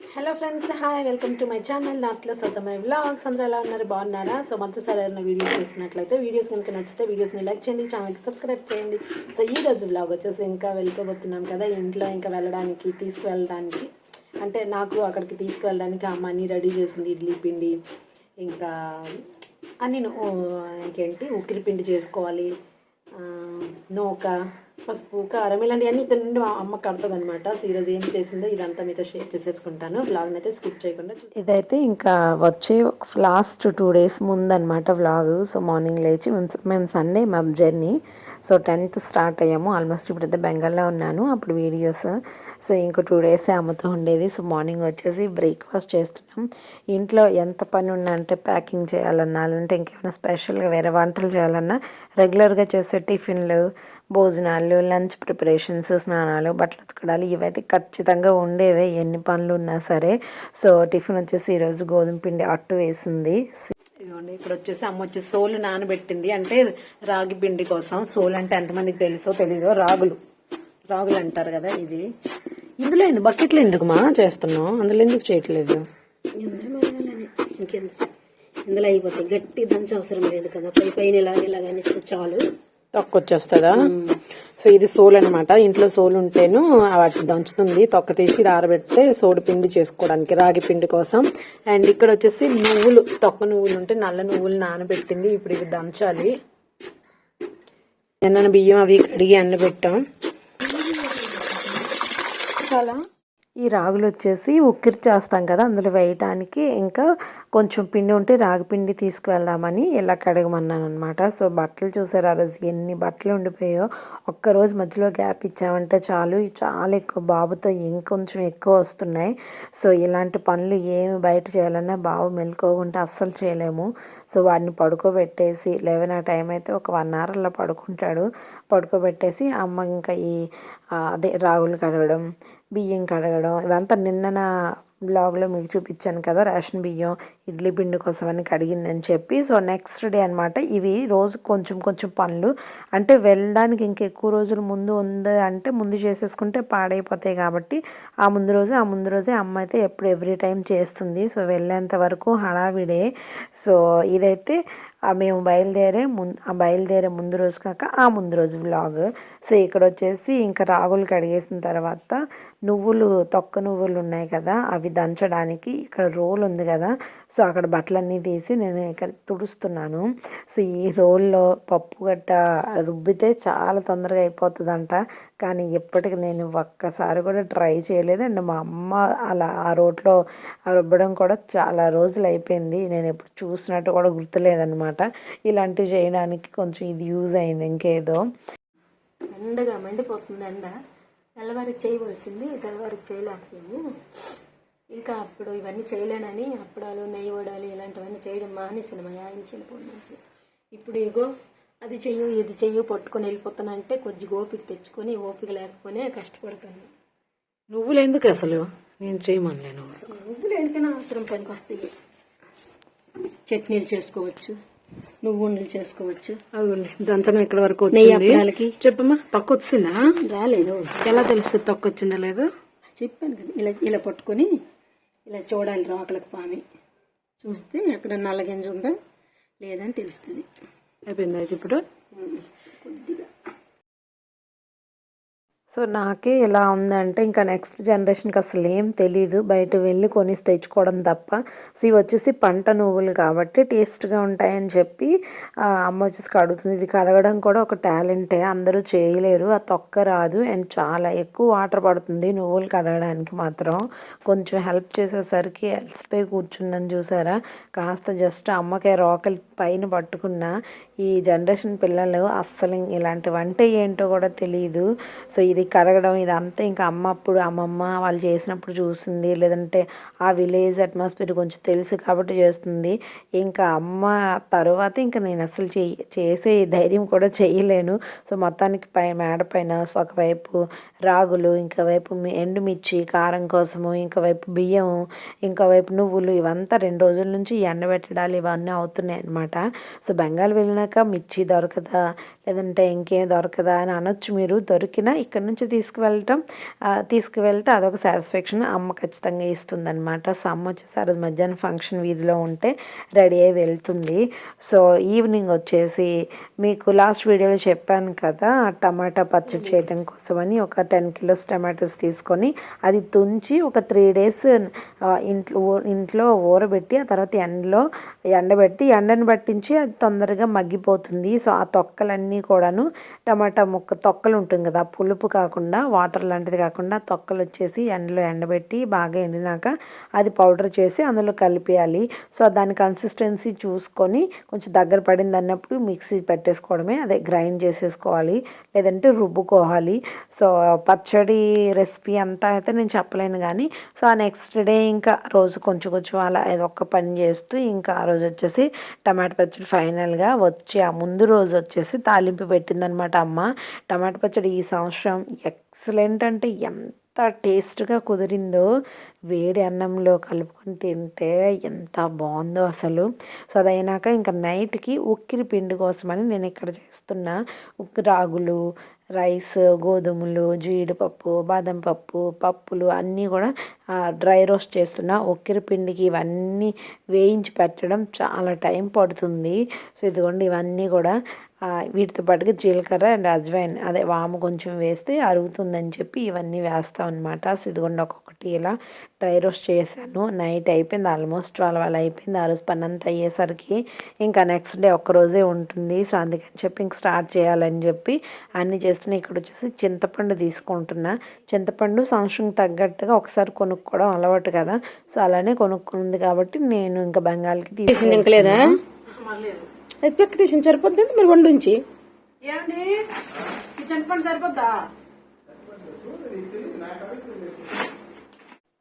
Hello friends hi welcome to my channel దాంట్లో సొంతమై vlogs అందరూ ఎలా ఉన్నారు? బాగున్నారా? సో మొదటిసారి ఏదైనా వీడియోస్ చూసినట్లయితే వీడియోస్ కనుక నచ్చితే వీడియోస్ని లైక్ చేయండి ఛానల్కి సబ్స్క్రైబ్ చేయండి. సో ఈ రోజు వ్లాగ్ వచ్చేసి ఇంకా వెళ్ళిపోతున్నాం కదా ఇంట్లో ఇంకా వెళ్ళడానికి తీసుకువెళ్ళడానికి. అంటే నాకు అక్కడికి తీసుకువెళ్ళడానికి అమ్మ మనీ రెడీ చేసింది ఇడ్లీ పిండి ఇంకా అన్ని ఇంకేంటి ఉక్కిరి పిండి చేసుకోవాలి నూక పసుపు కారం ఇలాంటివన్నీ ఇక్కడ నుండి మా అమ్మ కడుతుంది అనమాట సో ఈరోజు ఏం చేసిందో ఇదంతా మీతో షేర్ చేసేసుకుంటాను. బ్లాగ్ అయితే స్కిప్ చేయకుండా ఇదైతే ఇంకా వచ్చే లాస్ట్ టూ డేస్ ముందనమాట వ్లాగ్ సో మార్నింగ్ లేచి మేము మేము సండే మా జర్నీ సో టెన్త్ స్టార్ట్ అయ్యాము. ఆల్మోస్ట్ ఇప్పుడైతే బెంగాల్లో ఉన్నాను. అప్పుడు వీడియోస్ సో ఇంకో టూ డేస్ అమ్మతో ఉండేది. సో మార్నింగ్ వచ్చేసి బ్రేక్ఫాస్ట్ చేస్తున్నాం. ఇంట్లో ఎంత పని ఉన్నా అంటే ప్యాకింగ్ చేయాలన్నా లేదంటే ఇంకేమైనా స్పెషల్గా వేరే వంటలు చేయాలన్నా రెగ్యులర్గా చేసే టిఫిన్లు భోజనాలు లంచ్ ప్రిపరేషన్స్ స్నానాలు బట్టలు ఉతకడాలు ఇవైతే ఖచ్చితంగా ఉండేవే. ఎన్ని పనులు ఉన్నా సరే. సో టిఫిన్ వచ్చేసి ఈరోజు గోధుమ పిండి అట్టు వేసింది. ఇదిగోండి ఇక్కడ వచ్చేసి అమ్మ వచ్చేసి సోలు నానబెట్టింది. అంటే రాగి పిండి కోసం. సోలు అంటే ఎంతమందికి తెలుసో తెలీదో రాగులు. రాగులు అంటారు కదా ఇది ఇందులో ఎందుకు బకెట్లో ఎందుకు మా చేస్తున్నావు? అందులో ఎందుకు చేయట్లేదు? ఇందులో అయిపోతాయి. గట్టి దంచ అవసరం లేదు కదా. పై పైన ఇలా ఇలాగని చాలు. తొక్క వచ్చేస్తుందా సో ఇది సోల్ అనమాట ఇంట్లో సోల్ ఉంటేను వాటి దంచుతుంది తొక్క తీసి ఇది ఆరబెడితే సోడు పిండి చేసుకోవడానికి రాగి పిండి కోసం. అండ్ ఇక్కడ వచ్చేసి నువ్వులు తొక్క నువ్వులు ఉంటే నల్ల నువ్వులు నానబెట్టింది ఇప్పుడు ఇవి దంచాలి. నిన్న బియ్యం అవి కడిగి ఎండబెట్టాం. చాలా ఈ రాగులు వచ్చేసి ఉక్కిరి చేస్తాం కదా అందులో వేయటానికి ఇంకా కొంచెం పిండి ఉంటే రాగి పిండి తీసుకువెళ్దామని ఇలా కడగమన్నాను అనమాట సో బట్టలు చూసారు ఆ రోజు ఎన్ని బట్టలు ఉండిపోయాయో? ఒక్కరోజు మధ్యలో గ్యాప్ ఇచ్చామంటే చాలు. చాలా ఎక్కువ బాబుతో ఇంకొంచెం ఎక్కువ వస్తున్నాయి. సో ఇలాంటి పనులు ఏమి బయట చేయాలన్నా బాబు మెలుకోకుంటే అస్సలు చేయలేము. సో వాడిని పడుకోబెట్టేసి లెవెన్ ఆ టైం అయితే ఒక వన్ అవర్ అలా పడుకుంటాడు. పడుకోబెట్టేసి అమ్మ ఇంకా ఈ అదే రాగులు కడగడం బియ్యం కడగడం ఇవంతా నిన్న నా బ్లాగ్లో మీకు చూపించాను కదా రేషన్ బియ్యం ఇడ్లీ పిండి కోసం అని కడిగిందని చెప్పి. సో నెక్స్ట్ డే అనమాట ఇవి రోజు కొంచెం కొంచెం పనులు అంటే వెళ్ళడానికి ఇంక ఎక్కువ రోజులు ముందు ఉంది అంటే ముందు చేసేసుకుంటే పాడైపోతాయి కాబట్టి ఆ ముందు రోజే ఆ ముందు రోజే అమ్మ అయితే ఎప్పుడు ఎవ్రీ టైం చేస్తుంది. సో వెళ్ళేంత వరకు హడావిడే. సో ఇదైతే మేము బయలుదేరే ముందు ఆ బయలుదేరే ముందు రోజు కాక ఆ ముందు రోజు వ్లాగ్ సో ఇక్కడ వచ్చేసి ఇంకా రాగులు కడిగేసిన తర్వాత నువ్వులు తొక్క నువ్వులు ఉన్నాయి కదా అవి దంచడానికి ఇక్కడ రోల్ ఉంది కదా. సో అక్కడ బట్టలన్నీ తీసి నేను ఇక్కడ తుడుస్తున్నాను. సో ఈ రోల్లో పప్పు గట్ట రుబ్బితే చాలా తొందరగా అయిపోతుందంట. కానీ ఇప్పటికి నేను ఒక్కసారి కూడా ట్రై చేయలేదు. అండ్ మా అమ్మ అలా ఆ రోట్లో రుబ్బడం కూడా చాలా రోజులు అయిపోయింది. నేను ఎప్పుడు చూసినట్టు కూడా గుర్తులేదన్నమాట. గుర్తులేదనమాట ఇలాంటివి చేయడానికి కొంచెం ఇది యూజ్ అయింది ఇంకేదో. ఎండగా మండిపోతుంది ఎండ. తెల్లవారికి చేయవలసింది తెల్లవారికి చేయలేకపోయింది. ఇంకా అప్పుడు ఇవన్నీ చేయలేనని అప్పడాలు నెయ్యి వడాలు ఇలాంటివన్నీ చేయడం మానేసిన మా ఆయన చిన్నప్పటి నుంచి. ఇప్పుడు ఇగో అది చెయ్యు ఇది చెయ్యు పట్టుకొని వెళ్ళిపోతానంటే కొద్దిగా ఓపిక తెచ్చుకొని ఓపిక లేకపోతే కష్టపడతాను. నువ్వులు ఎందుకు అసలు? నేను చేయమనలేను. నువ్వులు ఎందుకైనా అవసరం పనికి వస్తాయి? చట్నీలు చేసుకోవచ్చు. నువ్వు ఉండలు చేసుకోవచ్చు. అదిగోండి దంచడం ఇక్కడ వరకు నెయ్యి చెప్పమ్మా తక్కువ వచ్చిందా రాలేదు. ఎలా తెలుస్తుంది తక్కువ వచ్చిందా లేదు? చెప్పాను కదా ఇలా ఇలా పట్టుకొని ఇలా చూడాలి రోకలకు పామి చూస్తే ఎక్కడ నల్లగింజ ఉందా లేదని తెలుస్తుంది. అయిపోయింది అయితే ఇప్పుడు? కొద్దిగా. సో నాకే ఎలా ఉందంటే ఇంకా నెక్స్ట్ జనరేషన్కి అసలు ఏం తెలీదు. బయట వెళ్ళి కొని తెచ్చుకోవడం తప్ప. సో ఇవి వచ్చేసి పంట నువ్వులు కాబట్టి టేస్ట్గా ఉంటాయని చెప్పి ఆ, అమ్మ వచ్చేసి కడుగుతుంది. ఇది కడగడం కూడా ఒక టాలెంటే. అందరూ చేయలేరు. ఆ తొక్క రాదు. అండ్ చాలా ఎక్కువ వాటర్ పడుతుంది నువ్వులు కడగడానికి మాత్రం. కొంచెం హెల్ప్ చేసేసరికి అలసిపోయి కూర్చున్నాను చూసారా? కాస్త జస్ట్ అమ్మకే రోకలి పైన పట్టుకున్న ఈ జనరేషన్ పిల్లలు అస్సలు ఇలాంటి వంట ఏంటో కూడా తెలియదు సో ఇది ఇది కడగడం ఇదంతా ఇంకా అమ్మ అప్పుడు అమ్మమ్మ వాళ్ళు చేసినప్పుడు చూస్తుంది. లేదంటే ఆ విలేజ్ అట్మాస్ఫియర్ కొంచెం తెలుసు కాబట్టి చేస్తుంది. ఇంకా అమ్మ తర్వాత ఇంకా నేను అసలు చే చేసే ధైర్యం కూడా చేయలేను సో మొత్తానికి పై మేడ పైన ఒకవైపు రాగులు ఇంకా వైపు ఎండుమిర్చి కారం కోసము ఇంకా వైపు బియ్యం ఇంకా వైపు నువ్వులు ఇవంతా రెండు రోజుల నుంచి ఎండబెట్టడాలు ఇవన్నీ అవుతున్నాయి అనమాట సో బెంగాల్ వెళ్ళినాక మిర్చి దొరకదా లేదంటే ఇంకేం దొరకదా అని అనొచ్చు మీరు. దొరికినా ఇక్కడ నుంచి తీసుకువెళ్ళటం తీసుకువెళ్తే అదొక సాటిస్ఫాక్షన్ అమ్మ ఖచ్చితంగా ఇస్తుంది అనమాట సో అమ్మ వచ్చేసి రోజు మధ్యాహ్నం ఫంక్షన్ వీధిలో ఉంటే రెడీ అయ్యి వెళ్తుంది. సో ఈవినింగ్ వచ్చేసి మీకు లాస్ట్ వీడియోలో చెప్పాను కదా టమాటా పచ్చడి చేయడం కోసమని ఒక టెన్ కిలోస్ టమాటోస్ తీసుకొని అది తుంచి ఒక త్రీ డేస్ ఇంట్లో ఊ- ఇంట్లో ఊరబెట్టి ఆ తర్వాత ఎండలో ఎండబెట్టి ఎండను పట్టించి అది తొందరగా మగ్గిపోతుంది. సో ఆ తొక్కలన్నీ కూడాను టమాటా ముక్క తొక్కలు ఉంటుంది కదా పులుపు కాకుండా వాటర్ లాంటిది కాకుండా తొక్కలు వచ్చేసి ఎండలో ఎండబెట్టి బాగా ఎండినాక అది పౌడర్ చేసి అందులో కలిపేయాలి. సో దాని కన్సిస్టెన్సీ చూసుకొని కొంచెం దగ్గర పడింది అన్నప్పుడు మిక్సీ పెట్టేసుకోవడమే అదే గ్రైండ్ చేసేసుకోవాలి లేదంటే రుబ్బుకోవాలి. సో పచ్చడి రెసిపీ అంతా అయితే నేను చెప్పలేను కానీ సో ఆ నెక్స్ట్ డే ఇంకా రోజు కొంచెం కొంచెం అలా ఏదో ఒక పని చేస్తూ ఇంకా ఆ రోజు వచ్చేసి టమాటా పచ్చడి ఫైనల్గా వచ్చి ఆ ముందు రోజు వచ్చేసి తాలింపు పెట్టిందనమాట అమ్మ. టమాటా పచ్చడి ఈ సంవత్సరం ఎక్సలెంట్ అంటే ఎంత టేస్ట్గా కుదిరిందో. వేడి అన్నంలో కలుపుకొని తింటే ఎంత బాగుందో అసలు. సో అదైనాక ఇంకా నైట్కి ఉక్కిరి పిండి కోసమని నేను ఇక్కడ చేస్తున్న. ఉక్కి రాగులు రైస్ గోధుమలు జీడిపప్పు బాదం పప్పు పప్పులు అన్నీ కూడా డ్రై రోస్ట్ చేస్తున్నా. ఉక్కిరి పిండికి ఇవన్నీ వేయించి పెట్టడం చాలా టైం పడుతుంది. సో ఇదిగోండి ఇవన్నీ కూడా వీటితో పాటుగా జీలకర్ర అండ్ అజ్వైన్ అదే వాము కొంచెం వేస్తే అరుగుతుందని చెప్పి ఇవన్నీ వేస్తాం అనమాట సో ఇదిగోండి ఒక్కొక్కటి ఇలా డ్రై రోస్ట్ చేశాను. నైట్ అయిపోయింది ఆల్మోస్ట్ ట్వెల్వ్ అలా అయిపోయింది. ఆ రోజు పని అంతా అయ్యేసరికి ఇంకా నెక్స్ట్ డే ఒక్క రోజే ఉంటుంది. సో అందుకని చెప్పి ఇంక స్టార్ట్ చేయాలని చెప్పి అన్నీ చేస్తున్నా ఇక్కడ వచ్చేసి చింతపండు తీసుకుంటున్నా. చింతపండు సంవత్సరం తగ్గట్టుగా ఒకసారి కొనుక్కోవడం అలవాటు కదా. సో అలానే కొనుక్కుంది కాబట్టి నేను ఇంకా బెంగాల్కి తీసింది తీసింది సరిపోద్ది? మరి వండుంచి. ఏమండి? చింతపండు సరిపోద్దా?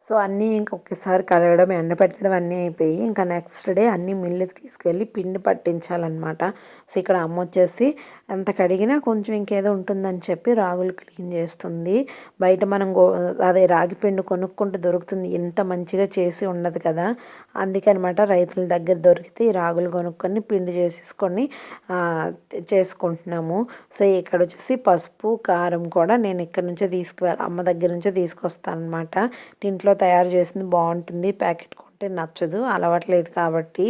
సో అన్నీ ఇంక ఒకేసారి కలగడం ఎండపెట్టడం అన్నీ అయిపోయి ఇంకా నెక్స్ట్ డే అన్నీ మిల్లుకి తీసుకెళ్ళి పిండి పట్టించాలన్నమాట. సో ఇక్కడ అమ్మ వచ్చేసి ఎంత కడిగినా కొంచెం ఇంకేదో ఉంటుందని చెప్పి రాగులు క్లీన్ చేస్తుంది. బయట మనం గో అదే రాగి పిండి కొనుక్కుంటే దొరుకుతుంది. ఇంత మంచిగా చేసి ఉండదు కదా. అందుకనమాట రైతుల దగ్గర దొరికితే ఈ రాగులు కొనుక్కొని పిండి చేసేసుకొని చేసుకుంటున్నాము. సో ఇక్కడ వచ్చేసి పసుపు కారం కూడా నేను ఇక్కడ నుంచే తీసుకువెళ్ళి అమ్మ దగ్గర నుంచే తీసుకొస్తాను అనమాట ఇంట్లో తయారు చేసింది బాగుంటుంది. ప్యాకెట్ అంటే నచ్చదు అలవట్లేదు కాబట్టి.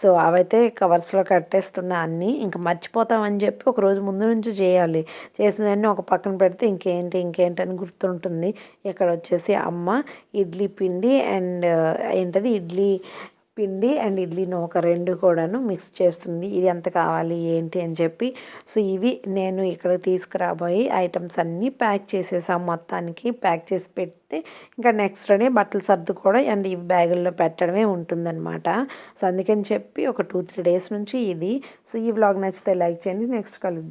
సో అవైతే కవర్స్లో కట్టేస్తున్నా అన్నీ ఇంకా మర్చిపోతామని చెప్పి ఒక రోజు ముందు నుంచి చేయాలి. చేసినవన్నీ ఒక పక్కన పెడితే ఇంకేంటి ఇంకేంటి అని గుర్తుంటుంది. ఇక్కడ వచ్చేసి అమ్మ ఇడ్లీ పిండి అండ్ ఏంటది? ఇడ్లీ పిండి అండ్ ఇడ్లీ నూక రెండు కూడాను మిక్స్ చేస్తుంది. ఇది ఎంత కావాలి ఏంటి అని చెప్పి. సో ఇవి నేను ఇక్కడ తీసుకురాబోయి ఐటమ్స్ అన్నీ ప్యాక్ చేసేసాం మొత్తానికి. ప్యాక్ చేసి పెడితే ఇంకా నెక్స్ట్ డే బట్టలు సర్దుకోవడం అండ్ ఇవి బ్యాగుల్లో పెట్టడమే ఉంటుందన్నమాట. సో అందుకని చెప్పి ఒక టూ త్రీ డేస్ నుంచి ఇది. సో ఈ వ్లాగ్ నచ్చితే లైక్ చేయండి. నెక్స్ట్ కలుద్దాం.